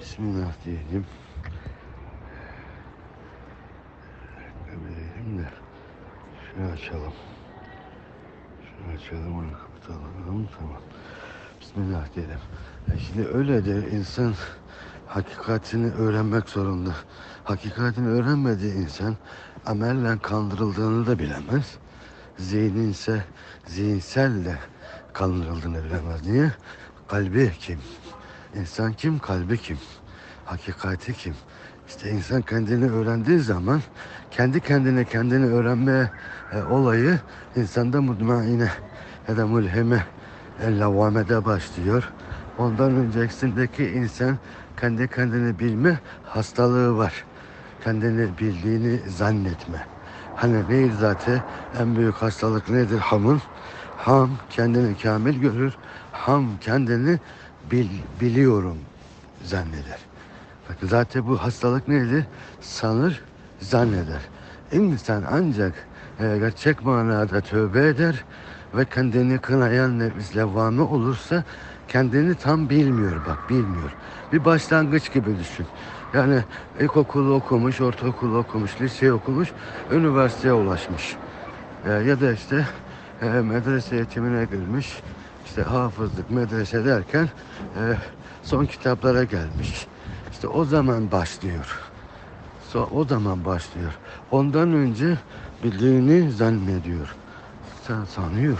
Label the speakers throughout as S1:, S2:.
S1: Bismillah diyelim. Kapatalım da şunu açalım. Şunu açalım onu kapatalım. Tamam. Bismillah diyelim. E şimdi öyledir insan hakikatini öğrenmek zorunda. Hakikatini öğrenmediği insan amelle kandırıldığını da bilemez. Zihnin ise zihinselle kandırıldığını bilemez. Niye? Kalbi kim? İnsan kim? Kalbi kim? Hakikati kim? İşte insan kendini öğrendiği zaman kendi kendine kendini öğrenme e, olayı insanda mutmaine ya da mulhime e, lavamede başlıyor. Ondan öncesindeki insan kendi kendini bilme hastalığı var. Kendini bildiğini zannetme. Hani değil zaten en büyük hastalık nedir hamın? Ham kendini kamil görür. Ham kendini bil, biliyorum zanneder. Bak zaten bu hastalık nedir? Sanır, zanneder. İnsan ancak e, gerçek manada tövbe eder ve kendini kınayan nefis levvame olursa kendini tam bilmiyor bak bilmiyor. Bir başlangıç gibi düşün. Yani ilkokulu okumuş, ortaokulu okumuş, lise okumuş, üniversiteye ulaşmış. E, ya da işte e, medrese eğitimine girmiş. İşte hafızlık, medrese derken e, son kitaplara gelmiş. İşte o zaman başlıyor. So, o zaman başlıyor. Ondan önce bildiğini zannediyor. Sen sanıyor.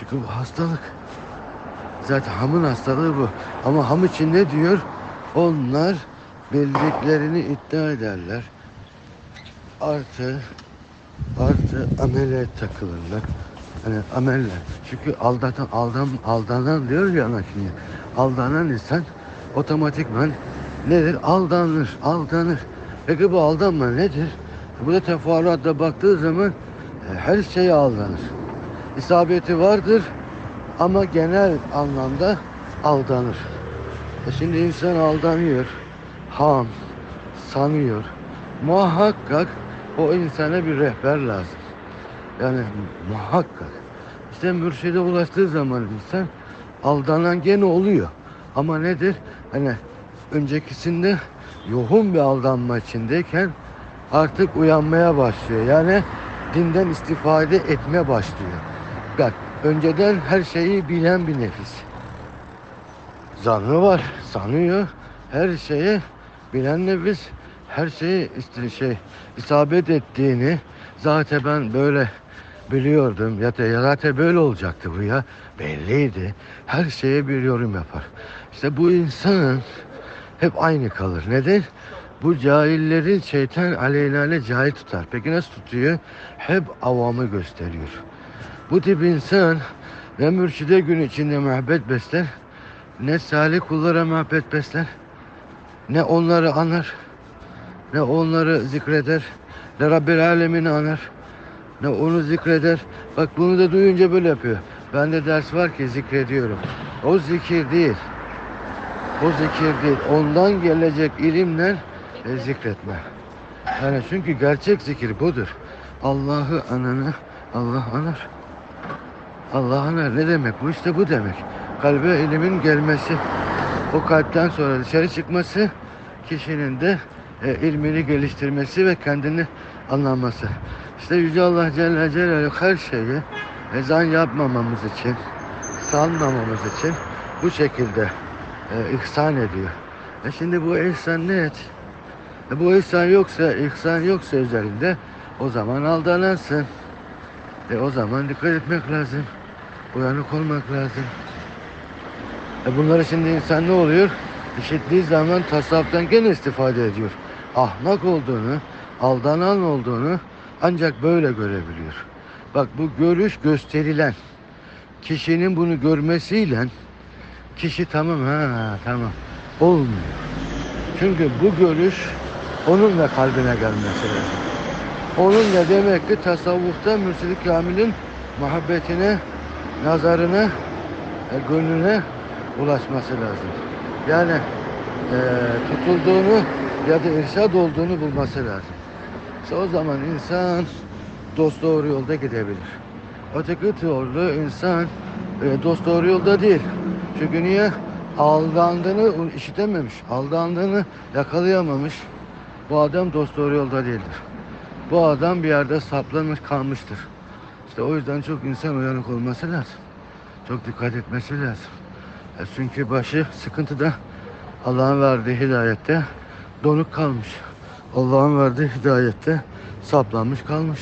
S1: Çünkü bu hastalık. Zaten hamın hastalığı bu. Ama ham için ne diyor? Onlar bildiklerini iddia ederler. Artı artı amele takılırlar. Hani ameller. Çünkü aldatan, aldan, aldanan diyor ya anakini. Aldanan insan otomatikman nedir? Aldanır, aldanır. Peki bu aldanma nedir? Bu da teferruatta baktığı zaman e, her şeye aldanır. İsabeti vardır ama genel anlamda aldanır. E şimdi insan aldanıyor, ham, sanıyor. Muhakkak o insana bir rehber lazım. Yani muhakkak. İşte mürşide ulaştığı zaman insan aldanan gene oluyor. Ama nedir? Hani öncekisinde yoğun bir aldanma içindeyken artık uyanmaya başlıyor. Yani dinden istifade etme başlıyor. Bak önceden her şeyi bilen bir nefis. Zanı var, sanıyor. Her şeyi bilen nefis her şeyi işte şey isabet ettiğini zaten ben böyle biliyordum ya da zaten böyle olacaktı bu ya belliydi. Her şeye bir yorum yapar. İşte bu insan hep aynı kalır. Neden? Bu cahilleri şeytan aleyhine cahil tutar. Peki nasıl tutuyor? Hep avamı gösteriyor. Bu tip insan ne mürşide gün içinde muhabbet besler, ne salih kullara muhabbet besler, ne onları anar, ne onları zikreder, ne Rabbil Alemini anar, ne onu zikreder. Bak bunu da duyunca böyle yapıyor. Bende ders var ki zikrediyorum. O zikir değil. O zikir değil. Ondan gelecek ilimle e, zikretme. Yani çünkü gerçek zikir budur. Allah'ı ananı Allah anar. Allah anar ne demek? Bu işte bu demek. Kalbe ilimin gelmesi. O kalpten sonra dışarı çıkması kişinin de e, ilmini geliştirmesi ve kendini anlaması. İşte Yüce Allah Celle Celaluhu her şeyi ezan yapmamamız için, sanmamamız için bu şekilde e, ihsan ediyor. E şimdi bu ihsan ne et? E bu ihsan yoksa, ihsan yoksa üzerinde o zaman aldanansın. E o zaman dikkat etmek lazım. Uyanık olmak lazım. E bunları şimdi insan ne oluyor? İşittiği zaman tasavvuftan gene istifade ediyor. Ahmak olduğunu, aldanan olduğunu ancak böyle görebiliyor. Bak bu görüş gösterilen kişinin bunu görmesiyle kişi tamam ha tamam olmuyor. Çünkü bu görüş onun da kalbine gelmesi lazım. Onun da demek ki tasavvufta mürşid Kamil'in muhabbetine, nazarına, e, gönlüne ulaşması lazım. Yani e, tutulduğunu ya da irşad olduğunu bulması lazım. İşte o zaman insan dost doğru yolda gidebilir. Öteki türlü insan e, dost doğru yolda değil. Çünkü niye? aldandığını işitememiş, aldandığını yakalayamamış. Bu adam dost doğru yolda değildir. Bu adam bir yerde saplanmış kalmıştır. İşte o yüzden çok insan uyanık olması lazım. Çok dikkat etmesi lazım. E çünkü başı sıkıntıda Allah'ın verdiği hidayette donuk kalmış. Allah'ın verdiği hidayette saplanmış kalmış.